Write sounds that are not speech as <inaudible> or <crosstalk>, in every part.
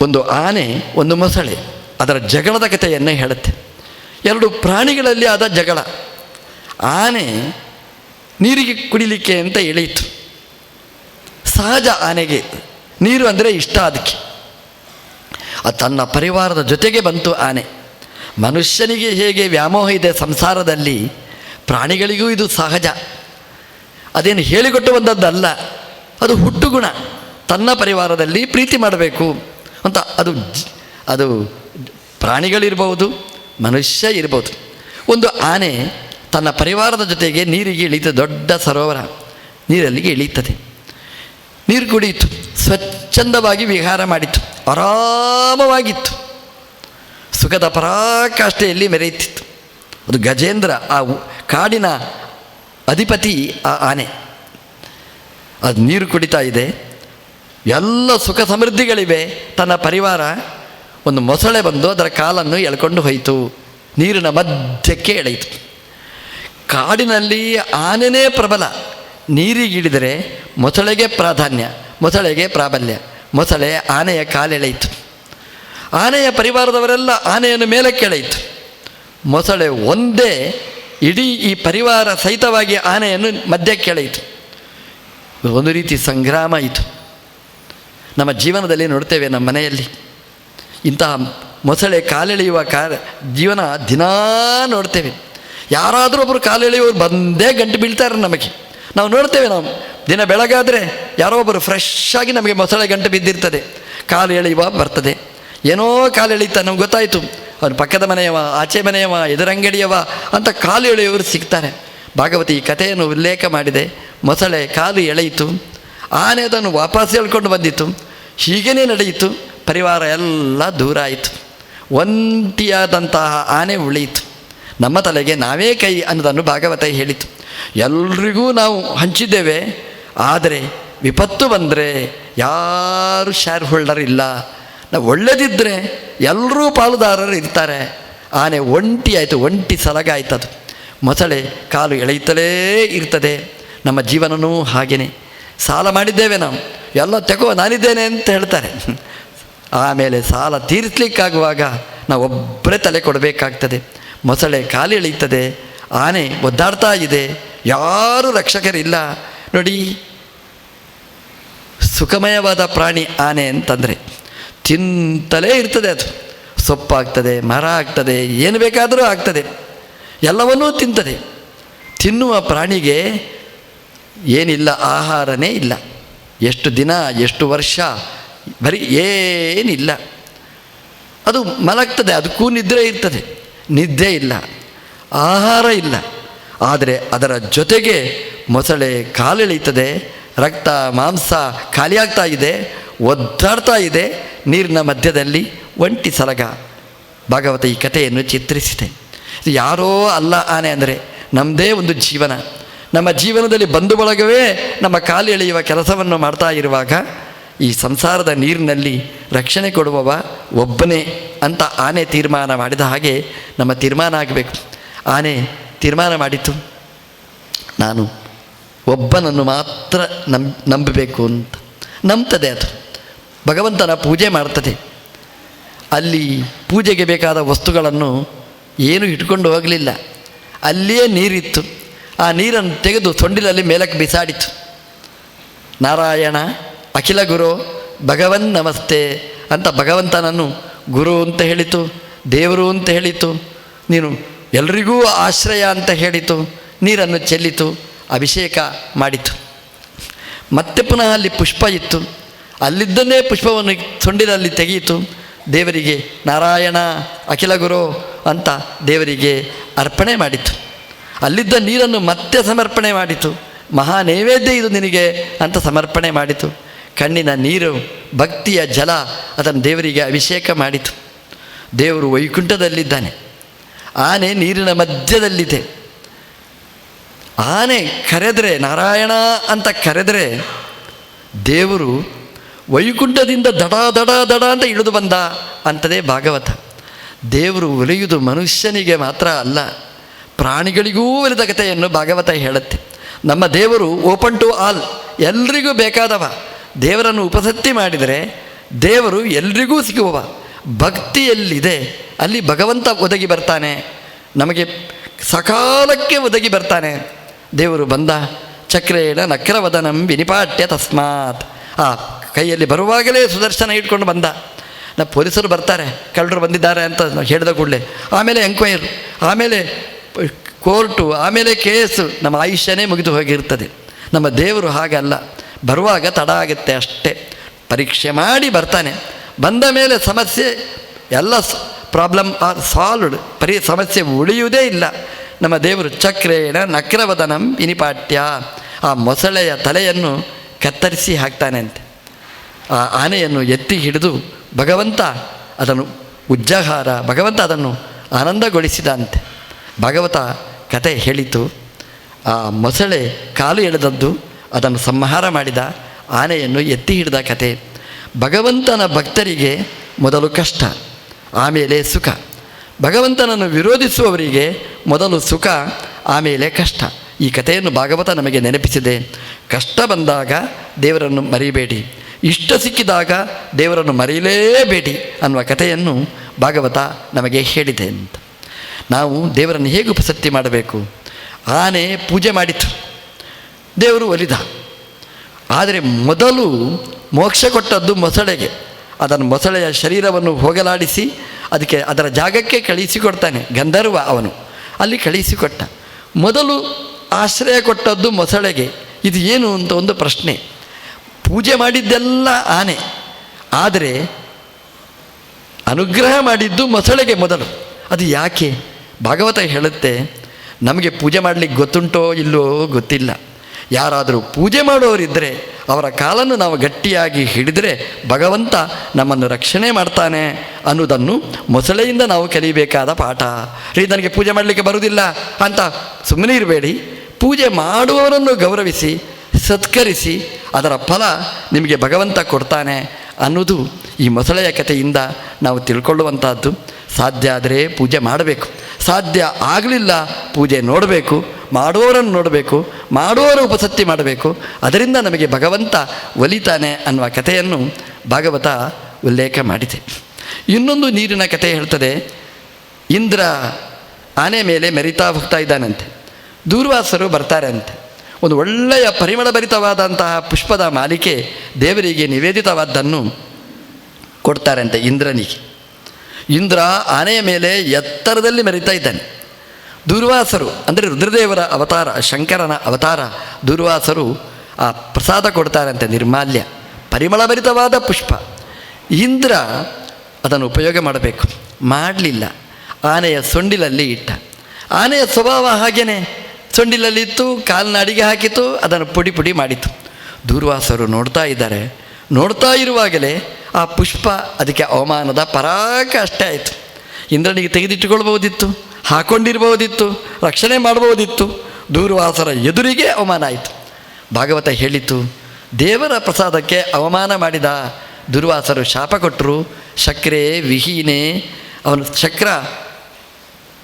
ಒಂದು ಆನೆ, ಒಂದು ಮೊಸಳೆ, ಅದರ ಜಗಳದ ಕಥೆಯನ್ನೇ ಹೇಳುತ್ತೆ. ಎರಡು ಪ್ರಾಣಿಗಳಲ್ಲಿ ಆದ ಜಗಳ. ಆನೆ ನೀರಿಗೆ ಕುಡಿಲಿಕ್ಕೆ ಅಂತ ಎಳೆಯಿತು. ಸಹಜ ಆನೆಗೆ ನೀರು ಅಂದರೆ ಇಷ್ಟ ಅದಕ್ಕೆ. ಅದು ತನ್ನ ಪರಿವಾರದ ಜೊತೆಗೆ ಬಂತು ಆನೆ. ಮನುಷ್ಯನಿಗೆ ಹೇಗೆ ವ್ಯಾಮೋಹ ಇದೆ ಸಂಸಾರದಲ್ಲಿ, ಪ್ರಾಣಿಗಳಿಗೂ ಇದು ಸಹಜ. ಅದೇನು ಹೇಳಿಕೊಟ್ಟು ಬಂದದ್ದಲ್ಲ, ಅದು ಹುಟ್ಟುಗುಣ. ತನ್ನ ಪರಿವಾರದಲ್ಲಿ ಪ್ರೀತಿ ಮಾಡಬೇಕು. ಅಂತ ಅದು ಅದು ಪ್ರಾಣಿಗಳಿರ್ಬೋದು ಮನುಷ್ಯ ಇರ್ಬೋದು ಒಂದು ಆನೆ ತನ್ನ ಪರಿವಾರದ ಜೊತೆಗೆ ನೀರಿಗೆ ಇಳೀತದೆ ದೊಡ್ಡ ಸರೋವರ, ನೀರಲ್ಲಿಗೆ ಇಳಿಯುತ್ತದೆ. ನೀರು ಕುಡಿಯಿತು, ಸ್ವಚ್ಛಂದವಾಗಿ ವಿಹಾರ ಮಾಡಿತು, ಆರಾಮವಾಗಿತ್ತು. ಸುಖದ ಪರಾಕಾಷ್ಠೆಯಲ್ಲಿ ಮೆರೆಯುತ್ತಿತ್ತು. ಅದು ಗಜೇಂದ್ರ, ಆ ಕಾಡಿನ ಅಧಿಪತಿ, ಆ ಆನೆ. ಅದು ನೀರು ಕುಡಿತಾ ಇದೆ ಎಲ್ಲ ಸುಖ ಸಮೃದ್ಧಿಗಳಿವೆ. ತನ್ನ ಪರಿವಾರ ಒಂದು ಮೊಸಳೆ ಬಂದು ಅದರ ಕಾಲನ್ನು ಎಳ್ಕೊಂಡು ಹೋಯಿತು. ನೀರಿನ ಮಧ್ಯಕ್ಕೆ ಎಳೆಯಿತು. ಕಾಡಿನಲ್ಲಿ ಆನೆನೇ ಪ್ರಬಲ. ನೀರಿಗಿಳಿದರೆ ಮೊಸಳೆಗೆ ಪ್ರಾಧಾನ್ಯ, ಮೊಸಳೆಗೆ ಪ್ರಾಬಲ್ಯ, ಮೊಸಳೆ ಆನೆಯ ಕಾಲೆಳೆಯಿತು ಆನೆಯ ಪರಿವಾರದವರೆಲ್ಲ ಆನೆಯನ್ನು ಮೇಲೆ ಕೆಳೆಯಿತು ಮೊಸಳೆ ಒಂದೇ ಇಡೀ ಈ ಪರಿವಾರ ಸಹಿತವಾಗಿ ಆನೆಯನ್ನು ಮಧ್ಯಕ್ಕೆ ಎಳೆಯಿತು. ಒಂದು ರೀತಿ ಸಂಗ್ರಾಮ ಆಯಿತು. ನಮ್ಮ ಜೀವನದಲ್ಲಿ ನೋಡ್ತೇವೆ ನಮ್ಮ ಮನೆಯಲ್ಲಿ. ಇಂತಹ ಮೊಸಳೆ ಕಾಲೆಳೆಯುವ ಕಾ ಜೀವನ ದಿನಾ ನೋಡ್ತೇವೆ. ಯಾರಾದರೂ ಒಬ್ಬರು ಕಾಲೆಳೆಯುವರು ಬಂದೇ ಗಂಟು ಬೀಳ್ತಾರೆ ನಮಗೆ. ನಾವು ನೋಡ್ತೇವೆ ನಾವು. ದಿನ ಬೆಳಗಾದರೆ ಯಾರೋ ಒಬ್ಬರು ಫ್ರೆಶ್ ಆಗಿ ನಮಗೆ ಮೊಸಳೆ ಗಂಟು ಬಿದ್ದಿರ್ತದೆ. ಕಾಲು ಎಳೆಯುವ ಬರ್ತದೆ. ಏನೋ ಕಾಲು ಎಳೀತಾ ನಮ್ಗೆ ಗೊತ್ತಾಯಿತು. ಅವನು ಪಕ್ಕದ ಮನೆಯವ, ಆಚೆ ಮನೆಯವ, ಎದುರಂಗಡಿಯವ ಅಂತ ಕಾಲು ಎಳೆಯುವವರು ಸಿಗ್ತಾರೆ. ಭಾಗವತಿ ಈ ಕಥೆಯನ್ನು ಉಲ್ಲೇಖ ಮಾಡಿದೆ. ಮೊಸಳೆ ಕಾಲು ಎಳೆಯಿತು. ಆನೆ ಅದನ್ನು ವಾಪಸ್ ಹೇಳ್ಕೊಂಡು ಬಂದಿತ್ತು. ಹೀಗೇ ನಡೆಯಿತು. ಪರಿವಾರ ಎಲ್ಲ ದೂರ ಆಯಿತು. ಒಂಟಿಯಾದಂತಹ ಆನೆ ಉಳಿಯಿತು. ನಮ್ಮ ತಲೆಗೆ ನಾವೇ ಕೈ ಅನ್ನೋದನ್ನು ಭಾಗವತ ಹೇಳಿತು. ಎಲ್ರಿಗೂ ನಾವು ಹಂಚಿದ್ದೇವೆ. ಆದರೆ ವಿಪತ್ತು ಬಂದರೆ ಯಾರು ಶೇರ್ ಹೋಲ್ಡರ್ ಇಲ್ಲ. ನಾವು ಒಳ್ಳೆದಿದ್ದರೆ ಎಲ್ಲರೂ ಪಾಲುದಾರರು ಇರ್ತಾರೆ. ಆನೆ ಒಂಟಿ ಆಯಿತು, ಒಂಟಿ ಸಲಗ ಆಯ್ತದು ಮೊಸಳೆ ಕಾಲು ಎಳೆಯುತ್ತಲೇ ಇರ್ತದೆ. ನಮ್ಮ ಜೀವನವೂ ಹಾಗೆಯೇ ಸಾಲ ಮಾಡಿದ್ದೇವೆ ನಾವು ಎಲ್ಲ ತೆಗೋ, ನಾನಿದ್ದೇನೆ ಅಂತ ಹೇಳ್ತಾರೆ. <laughs> ಆಮೇಲೆ ಸಾಲ ತೀರಿಸಲಿಕ್ಕಾಗುವಾಗ ನಾವು ಒಬ್ಬರೇ ತಲೆ ಕೊಡಬೇಕಾಗ್ತದೆ. ಮೊಸಳೆ ಕಾಲು ಎಳೀತದೆ, ಆನೆ ಒದ್ದಾಡ್ತಾ ಇದೆ, ಯಾರೂ ರಕ್ಷಕರಿಲ್ಲ. ನೋಡಿ, ಸುಖಮಯವಾದ ಪ್ರಾಣಿ ಆನೆ ಅಂತಂದರೆ ತಿಂತಲೇ ಇರ್ತದೆ ಅದು. ಸೊಪ್ಪಾಗ್ತದೆ, ಮರ ಆಗ್ತದೆ, ಏನು ಬೇಕಾದರೂ ಆಗ್ತದೆ. ಎಲ್ಲವನ್ನೂ ತಿಂತದೆ. ತಿನ್ನುವ ಪ್ರಾಣಿಗೆ ಏನಿಲ್ಲ, ಆಹಾರನೇ ಇಲ್ಲ. ಎಷ್ಟು ದಿನ, ಎಷ್ಟು ವರ್ಷ, ಬರೀ ಏನಿಲ್ಲ. ಅದು ಮಲಗ್ತದೆ, ಅದಕ್ಕೂ ನಿದ್ರೆ ಇರ್ತದೆ. ನಿದ್ದೆ ಇಲ್ಲ, ಆಹಾರ ಇಲ್ಲ. ಆದರೆ ಅದರ ಜೊತೆಗೆ ಮೊಸಳೆ ಕಾಲೆಳೀತದೆ, ರಕ್ತ, ಮಾಂಸ ಖಾಲಿಯಾಗ್ತಾ ಇದೆ, ಒದ್ದಾಡ್ತಾ ಇದೆ, ನೀರಿನ ಮಧ್ಯದಲ್ಲಿ ಒಂಟಿ ಸಲಗ. ಭಾಗವತ ಈ ಕಥೆಯನ್ನು ಚಿತ್ರಿಸಿದೆ. ಯಾರೋ ಅಲ್ಲ ಆನೆ ಅಂದರೆ ನಮ್ಮದೇ ಒಂದು ಜೀವನ. ನಮ್ಮ ಜೀವನದಲ್ಲಿ ಬಂಧು ಬಳಗವೇ ನಮ್ಮ ಕಾಲು ಎಳೆಯುವ ಕೆಲಸವನ್ನು ಮಾಡ್ತಾ ಇರುವಾಗ ಈ ಸಂಸಾರದ ನೀರಿನಲ್ಲಿ ರಕ್ಷಣೆ ಕೊಡುವವ ಒಬ್ಬನೇ ಅಂತ ಆನೆ ತೀರ್ಮಾನ ಮಾಡಿದ ಹಾಗೆ ನಮ್ಮ ತೀರ್ಮಾನ ಆಗಬೇಕು. ಆನೆ ತೀರ್ಮಾನ ಮಾಡಿತು. ನಾನು ಒಬ್ಬನನ್ನು ಮಾತ್ರ ನಂಬ್, ನಂಬಬೇಕು ಅಂತ. ನಂಬ್ತದೆ ಅದು. ಭಗವಂತನ ಪೂಜೆ ಮಾಡ್ತದೆ. ಅಲ್ಲಿ ಪೂಜೆಗೆ ಬೇಕಾದ ವಸ್ತುಗಳನ್ನು ಏನೂ ಇಟ್ಕೊಂಡು ಹೋಗಲಿಲ್ಲ. ಅಲ್ಲಿಯೇ ನೀರಿತ್ತು. ಆ ನೀರನ್ನು ತೆಗೆದು ಸೊಂಡಿಲಲ್ಲಿ ಮೇಲಕ್ಕೆ ಬಿಸಾಡಿತು. ನಾರಾಯಣ, ಅಖಿಲ ಗುರು, ಭಗವನ್ ನಮಸ್ತೆ ಅಂತ ಭಗವಂತನನ್ನು ಗುರು ಅಂತ ಹೇಳಿತು, ದೇವರು ಅಂತ ಹೇಳಿತು, ನೀನು ಎಲ್ರಿಗೂ ಆಶ್ರಯ ಅಂತ ಹೇಳಿತು, ನೀರನ್ನು ಚೆಲ್ಲಿತು, ಅಭಿಷೇಕ ಮಾಡಿತು. ಮತ್ತೆ ಪುನಃ ಅಲ್ಲಿ ಪುಷ್ಪ ಇತ್ತು. ಅಲ್ಲಿದ್ದನ್ನೇ ಪುಷ್ಪವನ್ನು ಸೊಂಡಿಲಲ್ಲಿ ತೆಗೆಯಿತು. ದೇವರಿಗೆ ನಾರಾಯಣ, ಅಖಿಲ ಗುರು ಅಂತ ದೇವರಿಗೆ ಅರ್ಪಣೆ ಮಾಡಿತು. ಅಲ್ಲಿದ್ದ ನೀರನ್ನು ಮತ್ತೆ ಸಮರ್ಪಣೆ ಮಾಡಿತು. ಮಹಾ ನೈವೇದ್ಯ ಇದು ನಿನಗೆ ಅಂತ ಸಮರ್ಪಣೆ ಮಾಡಿತು. ಕಣ್ಣಿನ ನೀರು, ಭಕ್ತಿಯ ಜಲ, ಅದನ್ನು ದೇವರಿಗೆ ಅಭಿಷೇಕ ಮಾಡಿತು. ದೇವರು ವೈಕುಂಠದಲ್ಲಿದ್ದಾನೆ. ಆನೆ ನೀರಿನ ಮಧ್ಯದಲ್ಲಿದೆ. ಆನೆ ಕರೆದರೆ, ನಾರಾಯಣ ಅಂತ ಕರೆದರೆ ದೇವರು ವೈಕುಂಠದಿಂದ ದಡ ದಡ ದಡ ಅಂತ ಇಳಿದು ಬಂದ ಅಂತದೇ ಭಾಗವತ. ದೇವರು ಒಲಿಯುವುದು ಮನುಷ್ಯನಿಗೆ ಮಾತ್ರ ಅಲ್ಲ. ಪ್ರಾಣಿಗಳಿಗೂ ಇಲ್ಲದ ಕಥೆಯನ್ನು ಭಾಗವತ ಹೇಳುತ್ತೆ. ನಮ್ಮ ದೇವರು ಓಪನ್ ಟು ಆಲ್, ಎಲ್ರಿಗೂ ಬೇಕಾದವ. ದೇವರನ್ನು ಉಪಸತ್ತಿ ಮಾಡಿದರೆ ದೇವರು ಎಲ್ರಿಗೂ ಸಿಗುವವ. ಭಕ್ತಿಯಲ್ಲಿದೆ, ಅಲ್ಲಿ ಭಗವಂತ ಒದಗಿ ಬರ್ತಾನೆ. ನಮಗೆ ಸಕಾಲಕ್ಕೆ ಒದಗಿ ಬರ್ತಾನೆ. ದೇವರು ಬಂದ ಚಕ್ರೇಣ ನಕ್ರವದನಂ ವಿನಿಪಾಟ್ಯ ತಸ್ಮಾತ್. ಆ ಕೈಯಲ್ಲಿ ಬರುವಾಗಲೇ ಸುದರ್ಶನ ಇಟ್ಕೊಂಡು ಬಂದ. ನಾ ಪೊಲೀಸರು ಬರ್ತಾರೆ, ಕಳ್ಳರು ಬಂದಿದ್ದಾರೆ ಅಂತ ಹೇಳಿದ ಕೂಡಲೇ. ಆಮೇಲೆ ಎಂಕ್ವೈರ್ ಆಮೇಲೆ ಕೋರ್ಟು, ಆಮೇಲೆ ಕೇಸು, ನಮ್ಮ ಆಯುಷ್ಯನೇ ಮುಗಿದು ಹೋಗಿರ್ತದೆ. ನಮ್ಮ ದೇವರು ಹಾಗಲ್ಲ. ಬರುವಾಗ ತಡ ಆಗುತ್ತೆ ಅಷ್ಟೇ. ಪರೀಕ್ಷೆ ಮಾಡಿ ಬರ್ತಾನೆ. ಬಂದ ಮೇಲೆ ಸಮಸ್ಯೆ, ಎಲ್ಲ ಪ್ರಾಬ್ಲಮ್ ಆರ್ ಸಾಲ್ವ್ಡ್ ಪರಿ, ಸಮಸ್ಯೆ ಉಳಿಯುವುದೇ ಇಲ್ಲ. ನಮ್ಮ ದೇವರು ಚಕ್ರೇಣ ನಕ್ರವದನಂ ಇನಿಪಾಠ್ಯ ಆ ಮೊಸಳೆಯ ತಲೆಯನ್ನು ಕತ್ತರಿಸಿ ಹಾಕ್ತಾನೆ ಅಂತೆ. ಆ ಆನೆಯನ್ನು ಎತ್ತಿ ಹಿಡಿದು ಭಗವಂತ ಅದನ್ನು ಉಜ್ಜಹಾರ, ಭಗವಂತ ಅದನ್ನು ಆನಂದಗೊಳಿಸಿದಂತೆ ಭಾಗವತ ಕತೆ ಹೇಳಿತು. ಆ ಮೊಸಳೆ ಕಾಲು ಎಳೆದದ್ದು, ಅದನ್ನು ಸಂಹಾರ ಮಾಡಿದ, ಆನೆಯನ್ನು ಎತ್ತಿ ಹಿಡಿದ ಕತೆ ಭಗವಂತನ ಭಕ್ತರಿಗೆ ಮೊದಲು ಕಷ್ಟ, ಆಮೇಲೆ ಸುಖ. ಭಗವಂತನನ್ನು ವಿರೋಧಿಸುವವರಿಗೆ ಮೊದಲು ಸುಖ, ಆಮೇಲೆ ಕಷ್ಟ. ಈ ಕಥೆಯನ್ನು ಭಾಗವತ ನಮಗೆ ನೆನಪಿಸಿದೆ. ಕಷ್ಟ ಬಂದಾಗ ದೇವರನ್ನು ಮರಿಬೇಡಿ. ಇಷ್ಟ ಸಿಕ್ಕಿದಾಗ ದೇವರನ್ನು ಮರೆಯಲೇಬೇಡಿ ಅನ್ನುವ ಕಥೆಯನ್ನು ಭಾಗವತ ನಮಗೆ ಹೇಳಿದೆ ಅಂತ. ನಾವು ದೇವರನ್ನು ಹೇಗೆ ಉಪಸತ್ತಿ ಮಾಡಬೇಕು? ಆನೆ ಪೂಜೆ ಮಾಡಿತು ದೇವರು ಒಲಿದ. ಆದರೆ ಮೊದಲು ಮೋಕ್ಷ ಕೊಟ್ಟದ್ದು ಮೊಸಳೆಗೆ. ಅದನ್ನು ಮೊಸಳೆಯ ಶರೀರವನ್ನು ಹೋಗಲಾಡಿಸಿ ಅದಕ್ಕೆ ಅದರ ಜಾಗಕ್ಕೆ ಕಳಿಸಿಕೊಡ್ತಾನೆ, ಗಂಧರ್ವ ಅವನು. ಅಲ್ಲಿ ಕಳಿಸಿಕೊಟ್ಟ. ಮೊದಲು ಆಶ್ರಯ ಕೊಟ್ಟದ್ದು ಮೊಸಳೆಗೆ. ಇದು ಏನು ಅಂತ ಒಂದು ಪ್ರಶ್ನೆ. ಪೂಜೆ ಮಾಡಿದ್ದೆಲ್ಲ ಆನೆ. ಆದರೆ ಅನುಗ್ರಹ ಮಾಡಿದ್ದು ಮೊಸಳೆಗೆ ಮೊದಲು. ಅದು ಯಾಕೆ? ಭಾಗವತ ಹೇಳುತ್ತೆ, ನಮಗೆ ಪೂಜೆ ಮಾಡಲಿಕ್ಕೆ ಗೊತ್ತುಂಟೋ ಇಲ್ಲೋ ಗೊತ್ತಿಲ್ಲ. ಯಾರಾದರೂ ಪೂಜೆ ಮಾಡೋರಿದ್ದರೆ ಅವರ ಕಾಲನ್ನು ನಾವು ಗಟ್ಟಿಯಾಗಿ ಹಿಡಿದರೆ ಭಗವಂತ ನಮ್ಮನ್ನು ರಕ್ಷಣೆ ಮಾಡ್ತಾನೆ ಅನ್ನೋದನ್ನು ಮೊಸಳೆಯಿಂದ ನಾವು ಕಲಿಬೇಕಾದ ಪಾಠ. ರೀ, ನನಗೆ ಪೂಜೆ ಮಾಡಲಿಕ್ಕೆ ಬರುವುದಿಲ್ಲ ಅಂತ ಸುಮ್ಮನೆ ಇರಬೇಡಿ. ಪೂಜೆ ಮಾಡುವವರನ್ನು ಗೌರವಿಸಿ, ಸತ್ಕರಿಸಿ, ಅದರ ಫಲ ನಿಮಗೆ ಭಗವಂತ ಕೊಡ್ತಾನೆ ಅನ್ನೋದು ಈ ಮೊಸಳೆಯ ಕಥೆಯಿಂದ ನಾವು ತಿಳ್ಕೊಳ್ಳುವಂಥದ್ದು ಸಾಧ್ಯ ಆದರೆ ಪೂಜೆ ಮಾಡಬೇಕು. ಸಾಧ್ಯ ಆಗಲಿಲ್ಲ, ಪೂಜೆ ನೋಡಬೇಕು, ಮಾಡುವವರನ್ನು ನೋಡಬೇಕು, ಮಾಡುವವರ ಉಪಸತ್ತಿ ಮಾಡಬೇಕು, ಅದರಿಂದ ನಮಗೆ ಭಗವಂತ ಒಲಿತಾನೆ ಅನ್ನುವ ಕಥೆಯನ್ನು ಭಾಗವತ ಉಲ್ಲೇಖ ಮಾಡಿದೆ. ಇನ್ನೊಂದು ನೀರಿನ ಕಥೆ ಹೇಳ್ತದೆ, ಇಂದ್ರ ಆನೆ ಮೇಲೆ ಮೆರಿತಾ ಹೋಗ್ತಾ ಇದ್ದಾನಂತೆ. ದೂರ್ವಾಸರು ಬರ್ತಾರೆ ಅಂತೆ ಒಂದು ಒಳ್ಳೆಯ ಪರಿಮಳಭರಿತವಾದಂತಹ ಪುಷ್ಪದ ಮಾಲಿಕೆ ದೇವರಿಗೆ ನಿವೇದಿತವಾದ್ದನ್ನು ಕೊಡ್ತಾರಂತೆ ಇಂದ್ರನಿಗೆ. ಇಂದ್ರ ಆನೆಯ ಮೇಲೆ ಎತ್ತರದಲ್ಲಿ ಮೆರಿತಾ ಇದ್ದಾನೆ. ದುರ್ವಾಸರು, ಅಂದರೆ ರುದ್ರದೇವರ ಅವತಾರ, ಶಂಕರನ ಅವತಾರ ದುರ್ವಾಸರು ಆ ಪ್ರಸಾದ ಕೊಡ್ತಾರಂತೆ ನಿರ್ಮಾಲ್ಯ. ಪರಿಮಳಭರಿತವಾದ ಪುಷ್ಪ. ಇಂದ್ರ ಅದನ್ನು ಉಪಯೋಗ ಮಾಡಬೇಕು. ಮಾಡಲಿಲ್ಲ. ಆನೆಯ ಸೊಂಡಿಲಲ್ಲಿ ಇಟ್ಟ. ಆನೆಯ ಸ್ವಭಾವ ಹಾಗೇನೆ. ಸೊಂಡಿಲಲ್ಲಿತ್ತು ಇತ್ತು ಅಡಿಗೆ ಹಾಕಿತು ಅದನ್ನು ಪುಡಿ ಪುಡಿ ಮಾಡಿತು ದೂರ್ವಾಸರು ನೋಡ್ತಾ ಇದ್ದಾರೆ. ನೋಡ್ತಾ ಇರುವಾಗಲೇ ಆ ಪುಷ್ಪ ಅದಕ್ಕೆ ಅವಮಾನದ ಪರಾಕ ಅಷ್ಟೇ ಆಯಿತು. ಇಂದ್ರನಿಗೆ ತೆಗೆದಿಟ್ಟುಕೊಳ್ಬೋದಿತ್ತು ಹಾಕೊಂಡಿರ್ಬೋದಿತ್ತು ರಕ್ಷಣೆ ಮಾಡ್ಬೋದಿತ್ತು ದೂರ್ವಾಸರ ಎದುರಿಗೆ ಅವಮಾನ ಆಯಿತು. ಭಾಗವತ ಹೇಳಿತು, ದೇವರ ಪ್ರಸಾದಕ್ಕೆ ಅವಮಾನ ಮಾಡಿದ ದುರ್ವಾಸರು ಶಾಪ ಕೊಟ್ಟರು ಶಕ್ರೆ ವಿಹೀನೆ, ಅವನು ಚಕ್ರ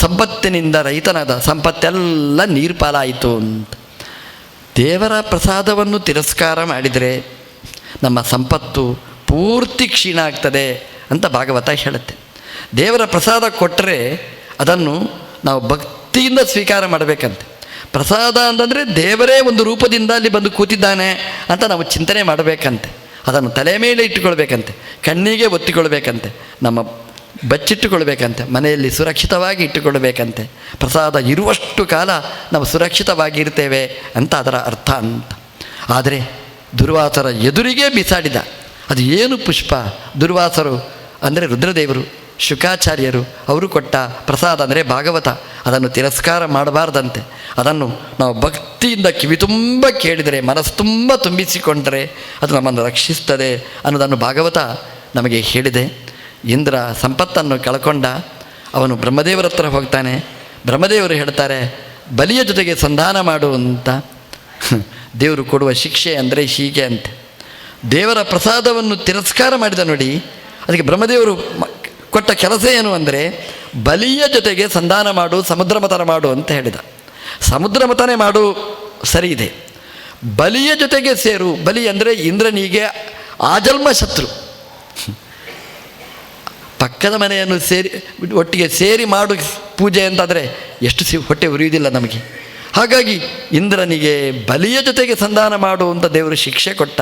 ಸಂಪತ್ತಿನಿಂದ ರೈತನಾದ ಸಂಪತ್ತೆಲ್ಲ ನೀರ್ಪಾಲಾಯಿತು ಅಂತ. ದೇವರ ಪ್ರಸಾದವನ್ನು ತಿರಸ್ಕಾರ ಮಾಡಿದರೆ ನಮ್ಮ ಸಂಪತ್ತು ಪೂರ್ತಿ ಕ್ಷೀಣ ಆಗ್ತದೆ ಅಂತ ಭಾಗವತ ಹೇಳುತ್ತೆ. ದೇವರ ಪ್ರಸಾದ ಕೊಟ್ಟರೆ ಅದನ್ನು ನಾವು ಭಕ್ತಿಯಿಂದ ಸ್ವೀಕಾರ ಮಾಡಬೇಕಂತೆ. ಪ್ರಸಾದ ಅಂತಂದರೆ ದೇವರೇ ಒಂದು ರೂಪದಿಂದ ಅಲ್ಲಿ ಬಂದು ಕೂತಿದ್ದಾನೆ ಅಂತ ನಾವು ಚಿಂತನೆ ಮಾಡಬೇಕಂತೆ. ಅದನ್ನು ತಲೆ ಮೇಲೆ ಇಟ್ಟುಕೊಳ್ಬೇಕಂತೆ. ಕಣ್ಣಿಗೆ ಒತ್ತಿಕೊಳ್ಬೇಕಂತೆ. ನಮ್ಮ ಬಚ್ಚಿಟ್ಟುಕೊಳ್ಬೇಕಂತೆ. ಮನೆಯಲ್ಲಿ ಸುರಕ್ಷಿತವಾಗಿ ಇಟ್ಟುಕೊಳ್ಬೇಕಂತೆ. ಪ್ರಸಾದ ಇರುವಷ್ಟು ಕಾಲ ನಾವು ಸುರಕ್ಷಿತವಾಗಿರ್ತೇವೆ ಅಂತ ಅದರ ಅರ್ಥ ಅಂತ. ಆದರೆ ದುರ್ವಾಸರ ಎದುರಿಗೆ ಬಿಸಾಡಿದ ಅದು ಏನು ಪುಷ್ಪ? ದುರ್ವಾಸರು, ಅಂದರೆ ರುದ್ರದೇವರು, ಶುಕಾಚಾರ್ಯರು, ಅವರು ಕೊಟ್ಟ ಪ್ರಸಾದ ಅಂದರೆ ಭಾಗವತ. ಅದನ್ನು ತಿರಸ್ಕಾರ ಮಾಡಬಾರ್ದಂತೆ. ಅದನ್ನು ನಾವು ಭಕ್ತಿಯಿಂದ ಕಿವಿ ತುಂಬ ಕೇಳಿದರೆ, ಮನಸ್ಸು ತುಂಬ ತುಂಬಿಸಿಕೊಂಡರೆ, ಅದು ನಮ್ಮನ್ನು ರಕ್ಷಿಸ್ತದೆ ಅನ್ನೋದನ್ನು ಭಾಗವತ ನಮಗೆ ಹೇಳಿದೆ. ಇಂದ್ರ ಸಂಪತ್ತನ್ನು ಕಳ್ಕೊಂಡ, ಅವನು ಬ್ರಹ್ಮದೇವರ ಹತ್ರ ಹೋಗ್ತಾನೆ. ಬ್ರಹ್ಮದೇವರು ಹೇಳ್ತಾರೆ, ಬಲಿಯ ಜೊತೆಗೆ ಸಂಧಾನ ಮಾಡು ದೇವರು ಕೊಡುವ ಶಿಕ್ಷೆ ಅಂದರೆ ಹೀಗೆ ಅಂತೆ. ದೇವರ ಪ್ರಸಾದವನ್ನು ತಿರಸ್ಕಾರ ಮಾಡಿದ ನೋಡಿ, ಅದಕ್ಕೆ ಬ್ರಹ್ಮದೇವರು ಕೊಟ್ಟ ಕೆಲಸ ಏನು ಅಂದರೆ, ಬಲಿಯ ಜೊತೆಗೆ ಸಂಧಾನ ಮಾಡು, ಸಮುದ್ರ ಮತನ ಮಾಡು ಅಂತ ಹೇಳಿದ. ಸಮುದ್ರ ಮತನೆ ಮಾಡು ಸರಿ ಇದೆ. ಬಲಿಯ ಜೊತೆಗೆ ಸೇರು, ಬಲಿ ಅಂದರೆ ಇಂದ್ರನಿಗೆ ಆಜಲ್ಮ ಶತ್ರು. ಪಕ್ಕದ ಮನೆಯನ್ನು ಸೇರಿ, ಒಟ್ಟಿಗೆ ಸೇರಿ ಮಾಡು ಪೂಜೆ ಅಂತಾದರೆ ಎಷ್ಟು ಸಿ ಹೊಟ್ಟೆ ಉರಿಯುವುದಿಲ್ಲ ನಮಗೆ. ಹಾಗಾಗಿ ಇಂದ್ರನಿಗೆ ಬಲಿಯ ಜೊತೆಗೆ ಸಂಧಾನ ಮಾಡು ಅಂತ ದೇವರು ಶಿಕ್ಷೆ ಕೊಟ್ಟ.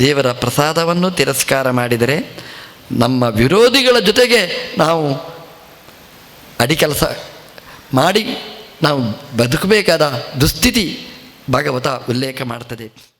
ದೇವರ ಪ್ರಸಾದವನ್ನು ತಿರಸ್ಕಾರ ಮಾಡಿದರೆ ನಮ್ಮ ವಿರೋಧಿಗಳ ಜೊತೆಗೆ ನಾವು ಅಡಿ ಕೆಲಸ ಮಾಡಿ ನಾವು ಬದುಕಬೇಕಾದ ದುಸ್ಥಿತಿ ಭಾಗವತ ಉಲ್ಲೇಖ ಮಾಡ್ತದೆ.